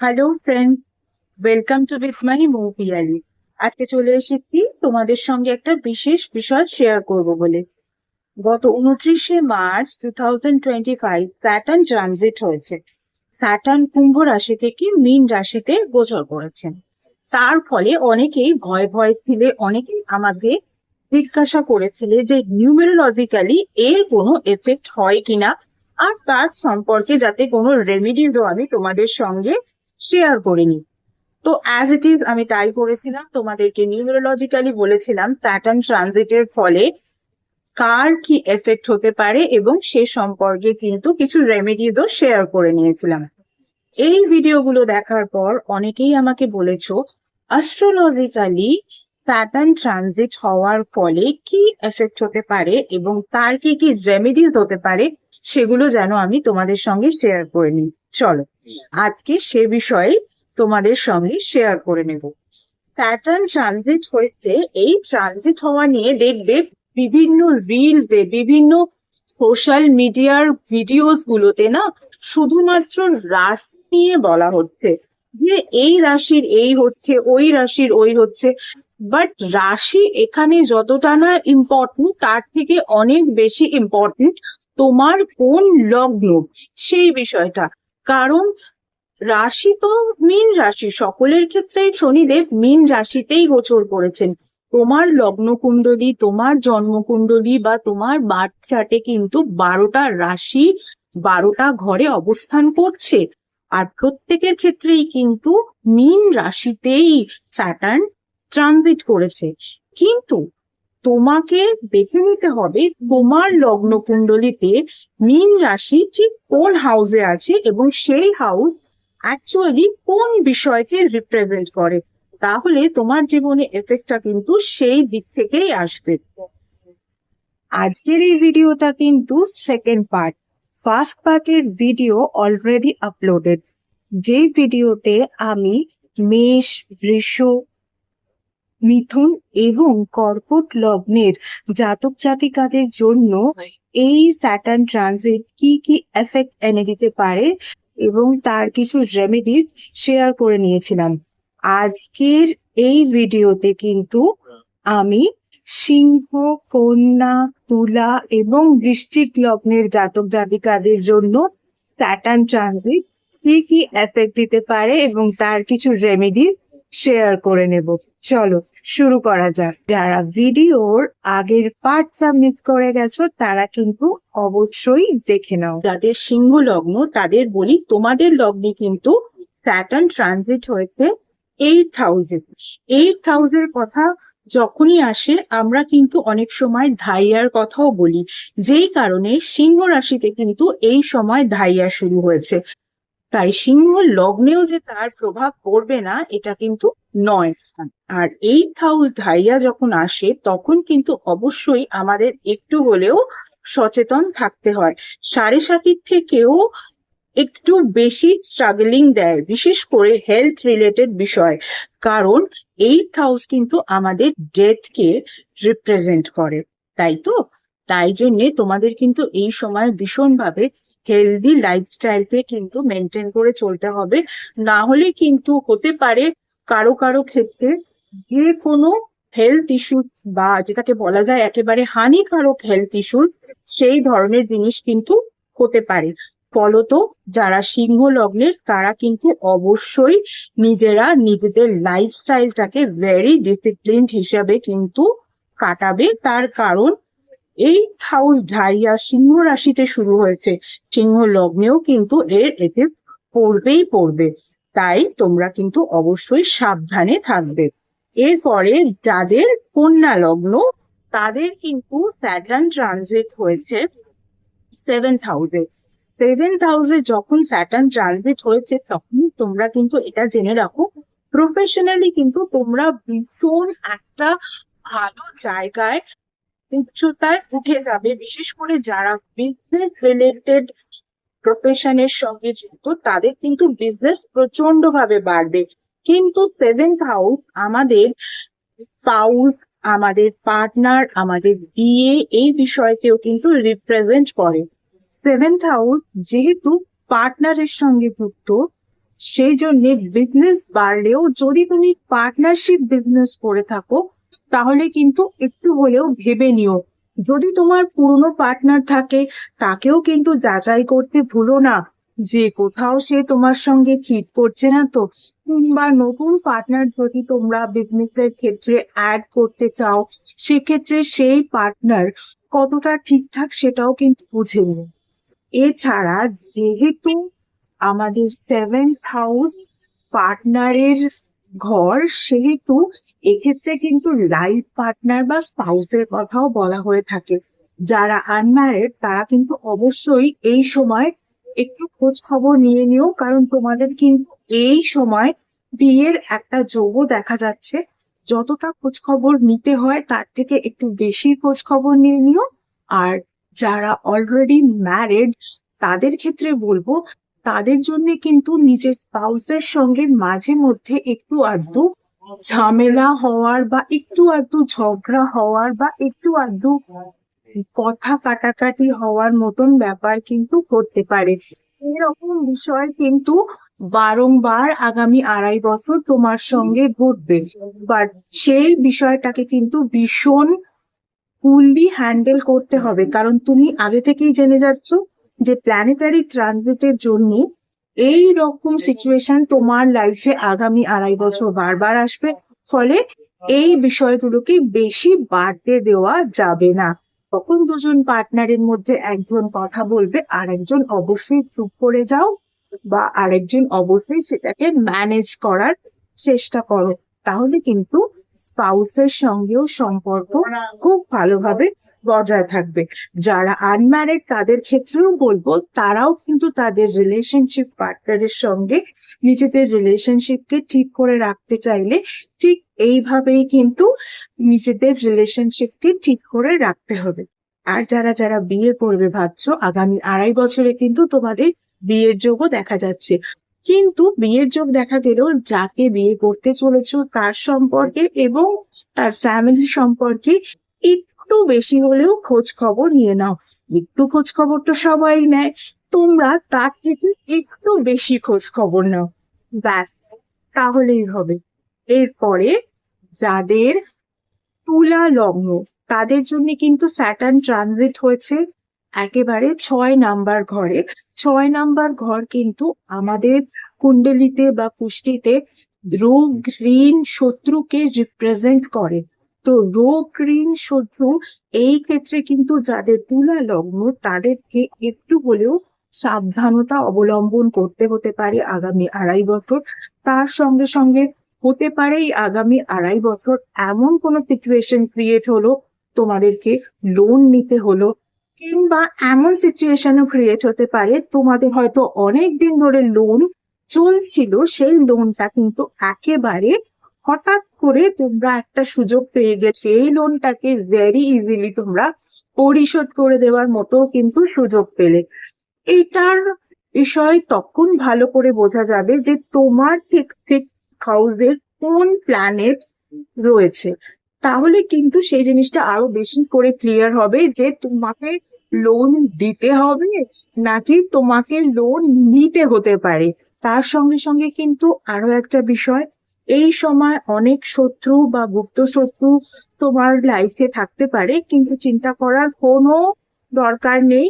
Hello friends welcome to with my মুভিয়ালি আজকে চলে এসেছি তোমাদের সঙ্গে একটা বিশেষ বিষয় শেয়ার করব বলে। গত উনত্রিশে March two thousand twenty five Saturn transit হয়েছে। স্যাটার্ন কুম্ভ রাশি থেকে মীন রাশিতে গোচর করেছেন তার ফলে অনেকেই ভয় ভয় ছিলে, অনেকেই আমাকে জিজ্ঞাসা করেছিলে যে নিউমেরোলজিক্যালি এর কোনো এফেক্ট হয় কিনা, আর তার সম্পর্কে যাতে কোনো রেমিডিজও আমি তোমাদের সঙ্গে শেয়ার করে করিনি। তো অ্যাজ ইট ইজ আমি তাই করেছিলাম, তোমাদেরকে নিউমেরোলজিক্যালি বলেছিলাম স্যাটার্ন ট্রানজিটের ফলে কার কি এফেক্ট হতে পারে এবং সে সম্পর্কে কিন্তু কিছু রেমেডিজও শেয়ার করে নিয়েছিলাম। এই ভিডিওগুলো দেখার পর অনেকেই আমাকে বলেছ অ্যাস্ট্রোলজিক্যালি স্যাটার্ন ট্রানজিট হওয়ার ফলে কি এফেক্ট হতে পারে এবং তার কি কি রেমেডিজ হতে পারে সেগুলো যেন আমি তোমাদের সঙ্গে শেয়ার করে নিই। চলো, আজকে সে বিষয়ে তোমাদের সঙ্গে শেয়ার করে নেব। স্যাটার্ন ট্রানজিট হয়েছে, এই ট্রানজিট হওয়া নিয়ে দেখবে বিভিন্ন রিলস বিভিন্ন সোশ্যাল মিডিয়ার ভিডিওস গুলোতে না শুধুমাত্র রাশি নিয়ে বলা হচ্ছে। যে এই রাশির এই হচ্ছে, ওই রাশির ওই হচ্ছে। বাট রাশি এখানে যতটা না ইম্পর্টেন্ট তার থেকে অনেক বেশি ইম্পর্টেন্ট তোমার কোন লগ্ন? সেই বিষয়টা। কারণ রাশি তো মীন রাশি। সকলের ক্ষেত্রেই শনিদেব মীন রাশিতেই গোচর করেছেন। তোমার লগ্ন কুণ্ডলী তোমার জন্মকুণ্ডলী বা তোমার বার্থ চার্টে কিন্তু বারোটা রাশি, বারোটা ঘরে অবস্থান করছে। আর প্রত্যেকের ক্ষেত্রেই কিন্তু মীন রাশিতেই স্যাটার্ন ট্রানজিট করেছে। কিন্তু তোমাকে দেখে নিতে হবে তোমার লগ্ন কুণ্ডলিতে মীন রাশি ঠিক কোন হাউসে আছে এবং সেই হাউস অ্যাকচুয়ালি কোন বিষয়কে রিপ্রেজেন্ট করে। তাহলে তোমার জীবনে এফেক্টটা কিন্তু সেই দিক থেকেই আসবে। আজকের এই ভিডিওটা কিন্তু সেকেন্ড পার্ট ফার্স্ট পার্টের ভিডিও অলরেডি আপলোডেড যে ভিডিওতে আমি মেষ, বৃষ মিথুন এবং কর্কট লগ্নের জাতক জাতিকাদের জন্য এই স্যাটার্ন ট্রানজিট কি কি এফেক্ট এনে দিতে পারে এবং তার কিছু রেমেডিস শেয়ার করে নিয়েছিলাম। আজকের এই ভিডিওতে কিন্তু আমি সিংহ কন্যা তুলা এবং বৃষ্টিক লগ্নের জাতক জাতিকাদের জন্য স্যাটার্ন ট্রানজিট কি কি এফেক্ট দিতে পারে এবং তার কিছু রেমেডি শেয়ার করে নেব। চলো শুরু করা যাক। যারা ভিডিওর আগের পার্টটা মিস করে গেছো, তারা কিন্তু অবশ্যই দেখে নাও। যাদের সিংহ লগ্ন, তাদের বলি, তোমাদের লগ্নে কিন্তু স্যাটার্ন ট্রানজিট হয়েছে এইট থাউজেন্ড এইট থাউজেন্ড কথা যখনই আসে, আমরা কিন্তু অনেক সময় ধাইয়ার কথাও বলি। যেই কারণে সিংহ রাশিতে কিন্তু এই সময় ধাইয়া শুরু হয়েছে। তাই সিংহ লগ্নেও যে তার প্রভাব পড়বে না, এটা কিন্তু নয়। আর এইট হাউস ধাইয়া যখন আসে, তখন কিন্তু অবশ্যই আমাদের একটু হলেও সচেতন থাকতে হয়। সাড়ে সাতির থেকেও একটু বেশি স্ট্রাগলিং দেয়, বিশেষ করে হেলথ রিলেটেড বিষয়। কারণ এইট হাউস কিন্তু আমাদের ডেথকে রিপ্রেজেন্ট করে, তাই তো? তাই জন্যে তোমাদের কিন্তু এই সময় ভীষণভাবে হেলদি লাইফস্টাইলকে কিন্তু মেনটেন করে চলতে হবে। না হলে কিন্তু হতে পারে কারও কারও ক্ষেত্রে যে কোনো হেলথ ইস্যু বা যেটাকে বলা যায় একেবারে হানিকারক হেলথ ইস্যু সেই ধরনের জিনিস কিন্তু হতে পারে। ফলত যারা সিংহ লগ্নের তারা কিন্তু অবশ্যই নিজেরা নিজেদের লাইফস্টাইলটাকে ভেরি ডিসিপ্লিন হিসাবে কিন্তু কাটাবে। তার কারণ এই হাউস ঢাইয়া সিংহ রাশিতে শুরু হয়েছে। সিংহ লগ্নেও কিন্তু এর এতে পড়বেই পড়বে। তাই তোমরা কিন্তু অবশ্যই সাবধানে থাকবে। এরপরে যাদের কন্যা লগ্ন, তাদের কিন্তু স্যাটার্ন ট্রানজিট হয়েছে সেভেন হাউসে সেভেন্থ হাউসে যখন স্যাটার্ন ট্রানজিট হয়েছে, তখন তোমরা কিন্তু এটা জেনে রাখো প্রফেশনালি কিন্তু তোমরা ভীষণ একটা ভালো জায়গায় উচ্চতায় উঠে যাবে। বিশেষ করে যারা বিজনেস রিলেটেড প্রফেশনের সঙ্গে যুক্ত, তাদের কিন্তু বিজনেস প্রচণ্ড ভাবে বাড়বে। কিন্তু সেভেন্থ হাউস আমাদের স্পাউস আমাদের পার্টনার আমাদের বিয়ে এই বিষয়কেও কিন্তু রিপ্রেজেন্ট করে। সেভেন্থ হাউস যেহেতু পার্টনারের সঙ্গে যুক্ত, সেই জন্য বিজনেস বাড়লেও যদি তুমি পার্টনারশিপ বিজনেস করে থাকো তাহলে কিন্তু একটু হলেও ভেবে নিও। যদি তোমার পুরনো পার্টনার থাকে, তাকেও কিন্তু যাচাই করতে ভুলো না। যে কোথাও সে তোমার সঙ্গে চিট করছে না তো, কিংবা নতুন পার্টনার যদি তোমরা বিজনেসের ক্ষেত্রে অ্যাড করতে চাও, সেক্ষেত্রে সেই পার্টনার কতটা ঠিকঠাক সেটাও কিন্তু বুঝে নিও। এছাড়া যেহেতু আমাদের সেভেন্থ হাউস পার্টনারের ঘর, সেহেতু এক্ষেত্রে কিন্তু লাইফ পার্টনার বা স্পাউসের কথাও বলা হয়ে থাকে। যারা আনম্যারিড তারা কিন্তু অবশ্যই এই সময় একটু খোঁজ খবর নিয়ে নিও, কারণ তোমাদের কিন্তু এই সময় বিয়ের একটা যোগও দেখা যাচ্ছে। যতটা খোঁজ খবর নিতে হয়, তার থেকে একটু বেশি খোঁজ খবর নিয়ে নিও। আর যারা অলরেডি ম্যারিড তাদের ক্ষেত্রে বলব, তাদের জন্য কিন্তু নিজের স্পাউসের সঙ্গে মাঝে মধ্যে একটু আধটু ঝামেলা হওয়ার বা একটু আধটু ঝগড়া হওয়ার বা একটু আধটু কথা কাটাকাটি হওয়ার মতন ব্যাপার কিন্তু করতে পারে। এরকম বিষয় কিন্তু বারংবার আগামী আড়াই বছর তোমার সঙ্গে ঘটবে। বাট সেই বিষয়টাকে কিন্তু ভীষণ কুললি হ্যান্ডেল করতে হবে। কারণ তুমি আগে থেকেই জেনে যাচ্ছ যে প্ল্যানেটারি ট্রানজিটের জন্য এই রকম সিচুয়েশন তোমার লাইফে আগামী আড়াই বছর বারবার আসবে, ফলে এই বিষয়গুলোকে বেশি বাড়তে দেওয়া যাবে না। তখন দুজন পার্টনারের মধ্যে একজন কথা বলবে আর একজন অবশ্যই চুপ করে যাও বা আরেকজন অবশ্যই সেটাকে ম্যানেজ করার চেষ্টা করো। তাহলে কিন্তু স্পাউসের সঙ্গেও সম্পর্ক খুব ভালোভাবে বজায় থাকবে। যারা আনম্যারিড তাদের ক্ষেত্রেও বলব, তারাও কিন্তু তাদের রিলেশনশিপ পার্টনারের সঙ্গে নিজেদের রিলেশনশিপকে ঠিক করে রাখতে চাইলে ঠিক এইভাবেই কিন্তু নিজেদের রিলেশনশিপকে ঠিক করে রাখতে হবে। আর যারা যারা বিয়ে করবে ভাবছ, আগামী আড়াই বছরে কিন্তু তোমাদের বিয়ের যোগও দেখা যাচ্ছে। কিন্তু বিয়ের যোগ দেখা গেলেও যাকে বিয়ে করতে চলেছ তার সম্পর্কে এবং তার ফ্যামিলি সম্পর্কে একটু বেশি হলেও খোঁজ খবর নিয়ে নাও। একটু খোঁজ খবর তো সবাই নেয়, তোমরা তার থেকে একটু বেশি খোঁজ খবর নাও। ব্যাস, তাহলেই হবে। এরপরে যাদের তুলা লগ্ন, তাদের জন্য কিন্তু স্যাটার্ন ট্রানজিট হয়েছে। একেবারে ছয় নাম্বার ঘরে। ছয় নাম্বার ঘর কিন্তু আমাদের কুণ্ডলিতে বা পুষ্টিতে রোগ ঋণ শত্রুকে রিপ্রেজেন্ট করে। তো রোগ ঋণ শত্রু এই ক্ষেত্রে কিন্তু যাদের তুলা লগ্ন তাদেরকে একটু হলেও সাবধানতা অবলম্বন করতে হতে পারে আগামী আড়াই বছর। তার সঙ্গে সঙ্গে হতে পারে এই আগামী আড়াই বছর এমন কোনো সিচুয়েশন ক্রিয়েট হলো, তোমাদেরকে লোন নিতে হলো কিংবা এমন সিচুয়েশনও ক্রিয়েট হতে পারে, তোমাদের হয়তো অনেক দিন ধরে লোন চলছিল, সেই লোনটা কিন্তু একেবারে হঠাৎ করে তোমরা একটা সুযোগ পেয়ে গেছে এই লোনটাকে ভেরি ইজিলি তোমরা পরিশোধ করে দেওয়ার মতো কিন্তু সুযোগ পেলে। এটার বিষয় তখন ভালো করে বোঝা যাবে যে তোমার হাউসের কোন প্ল্যানেট রয়েছে। তাহলে কিন্তু সেই জিনিসটা আরও বেশি করে ক্লিয়ার হবে যে তোমাকে লোন দিতে হবে নাকি তোমাকে লোন নিতে হতে পারে? তার সঙ্গে সঙ্গে কিন্তু আরও একটা বিষয়, এই সময় অনেক শত্রু বা গুপ্ত শত্রু তোমার লাইফে থাকতে পারে, কিন্তু চিন্তা করার কোনো দরকার নেই।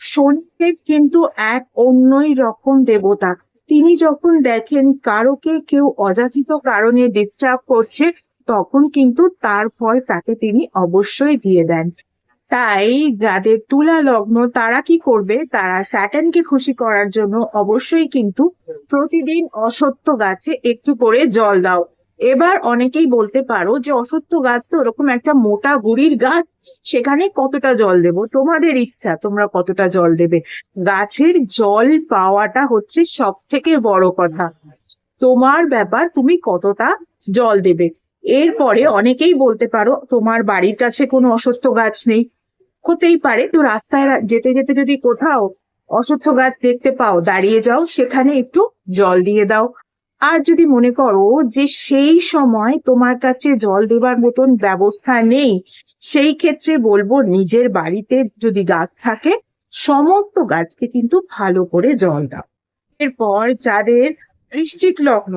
শনিদেব কিন্তু এক অন্যই রকম দেবতা। তিনি যখন দেখেন কারোকে কেউ অযাচিত কারণে ডিস্টার্ব করছে, তখন কিন্তু তার ফল তাকে তিনি অবশ্যই দিয়ে দেন। তাই যাদের তুলা লগ্ন, তারা কি করবে? তারা স্যাটার্নকে খুশি করার জন্য অবশ্যই কিন্তু প্রতিদিন অসত্য গাছে একটু করে জল দাও। এবার অনেকেই বলতে পারো যে অসত্য গাছ তো ওরকম একটা মোটা গুড়ির গাছ, সেখানে কতটা জল দেব? তোমাদের ইচ্ছা, তোমরা কতটা জল দেবে? গাছের জল পাওয়াটা হচ্ছে সব থেকে বড় কথা। তোমার ব্যাপার, তুমি কতটা জল দেবে? এরপরে অনেকেই বলতে পারো, তোমার বাড়ির কাছে কোনো অসত্য গাছ নেই। হতেই পারে। তো রাস্তায় যেতে যেতে যদি কোথাও অসত্য গাছ দেখতে পাও, দাঁড়িয়ে যাও, সেখানে একটু জল দিয়ে দাও। আর যদি মনে করো যে সেই সময় তোমার কাছে জল দেবার মতন ব্যবস্থা নেই, সেই ক্ষেত্রে বলব নিজের বাড়িতে যদি গাছ থাকে, সমস্ত গাছকে কিন্তু ভালো করে জল দাও। এরপর যাদের বৃশ্চিক লগ্ন,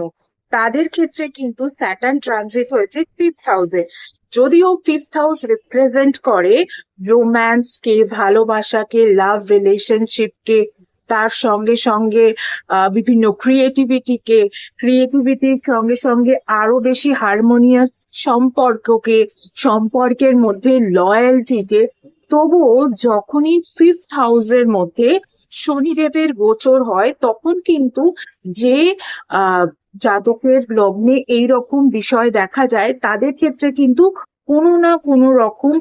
তাদের ক্ষেত্রে কিন্তু স্যাটার্ন ট্রানজিট হয়েছে ফিফথ হাউসে যদিও ফিফথ হাউস রিপ্রেজেন্ট করে রোম্যান্সকে ভালোবাসাকে লাভ রিলেশনশিপকে তার সঙ্গে সঙ্গে বিভিন্ন ক্রিয়েটিভিটিকে ক্রিয়েটিভিটির সঙ্গে সঙ্গে আরও বেশি হারমোনিয়াস সম্পর্ককে, সম্পর্কের মধ্যে লয়্যালটিকে তবুও যখনই ফিফথ হাউসের মধ্যে শনিদেবের গোচর হয়, তখন কিন্তু যে জাতকের লগ্নে এই রকম বিষয় দেখা যায়, তাদের ক্ষেত্রে কিন্তু কোনো না কোনো রকম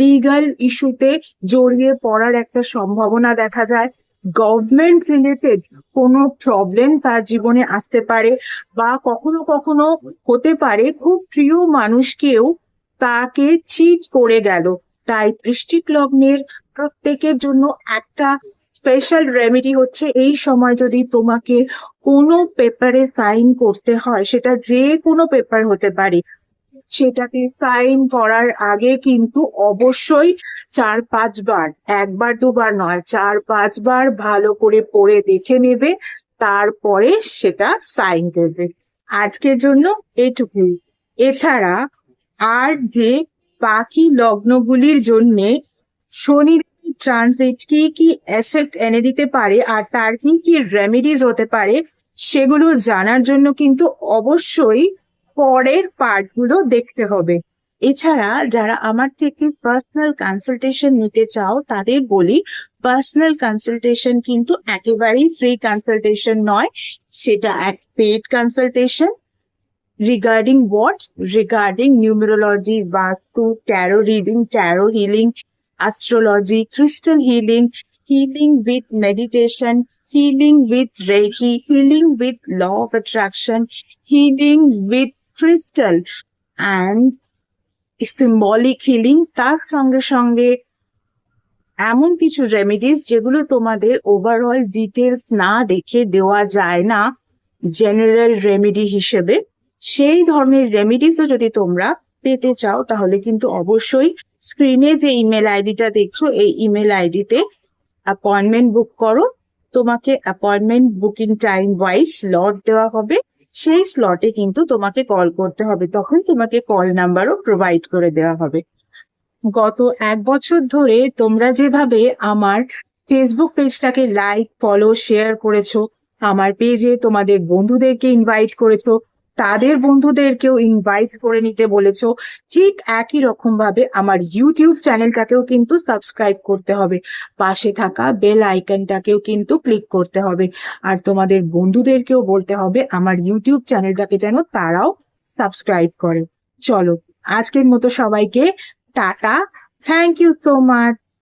লিগাল ইস্যুতে জড়িয়ে পড়ার একটা সম্ভাবনা দেখা যায়। গভর্নমেন্ট রিলেটেড কোনো প্রবলেম তার জীবনে আসতে পারে বা কখনো কখনো হতে পারে, খুব প্রিয় মানুষকেও তাকে চিট করে গেল। তাই বৃষ্টিক লগ্নের প্রত্যেকের জন্য একটা স্পেশাল রেমেডি হচ্ছে এই সময় যদি তোমাকে কোনো পেপারে সাইন করতে হয়, সেটা যে কোনো পেপার হতে পারে, সেটাকে সাইন করার আগে কিন্তু অবশ্যই চার পাঁচবার, একবার দুবার নয়, চার পাঁচবার ভালো করে পড়ে দেখে নেবে, তারপরে সেটা সাইন করবে। আজকের জন্য এইটুকুই এছাড়া আর যে বাকি লগ্নগুলির জন্যে শনির ট্রানজিট কি কি এফেক্ট এনে দিতে পারে আর তার কি কি রেমেডিজ হতে পারে, সেগুলো জানার জন্য কিন্তু অবশ্যই পরের পার্টগুলো দেখতে হবে। এছাড়া যারা আমার থেকে পার্সোনাল কনসালটেশন নিতে চাও, তাদের বলি পার্সোনাল কনসালটেশন কিন্তু একেবারেই ফ্রি কনসালটেশন নয়, সেটা এক paid consultation regarding what regarding numerology vastu tarot reading tarot healing astrology, crystal healing, healing with meditation, healing with Reiki, healing with law of attraction, healing with crystal and symbolic healing তার সঙ্গে সঙ্গে এমন কিছু remedies যেগুলো তোমাদের overall details না দেখে দেওয়া যায় না জেনারেল রেমেডি হিসেবে সেই ধরনের রেমেডিসও যদি তোমরা পেতে চাও, তাহলে কিন্তু অবশ্যই স্ক্রিনে যে ইমেল আইডিটা দেখছ, এই ইমেল আইডিতে অ্যাপয়েন্টমেন্ট বুক করো। তোমাকে appointment booking time wise slot দেওয়া হবে। সেই স্লটে কিন্তু তোমাকে কল করতে হবে। তখন তোমাকে কল নাম্বারও প্রোভাইড করে দেওয়া হবে। গত এক বছর ধরে তোমরা যেভাবে আমার ফেসবুক পেজটাকে লাইক ফলো শেয়ার করেছ, আমার পেজে তোমাদের বন্ধুদেরকে ইনভাইট করেছ তাদের বন্ধুদেরকেও ইনভাইট করে নিতে বলেছ। ঠিক একই রকম ভাবে আমার ইউটিউব চ্যানেলটাকেও কিন্তু সাবস্ক্রাইব করতে হবে। পাশে থাকা বেল আইকনটাকেও কিন্তু ক্লিক করতে হবে। আর তোমাদের বন্ধুদেরকেও বলতে হবে, আমার ইউটিউব চ্যানেলটাকে যেন তারাও সাবস্ক্রাইব করে। চলো, আজকের মতো সবাইকে tata. Thank you so much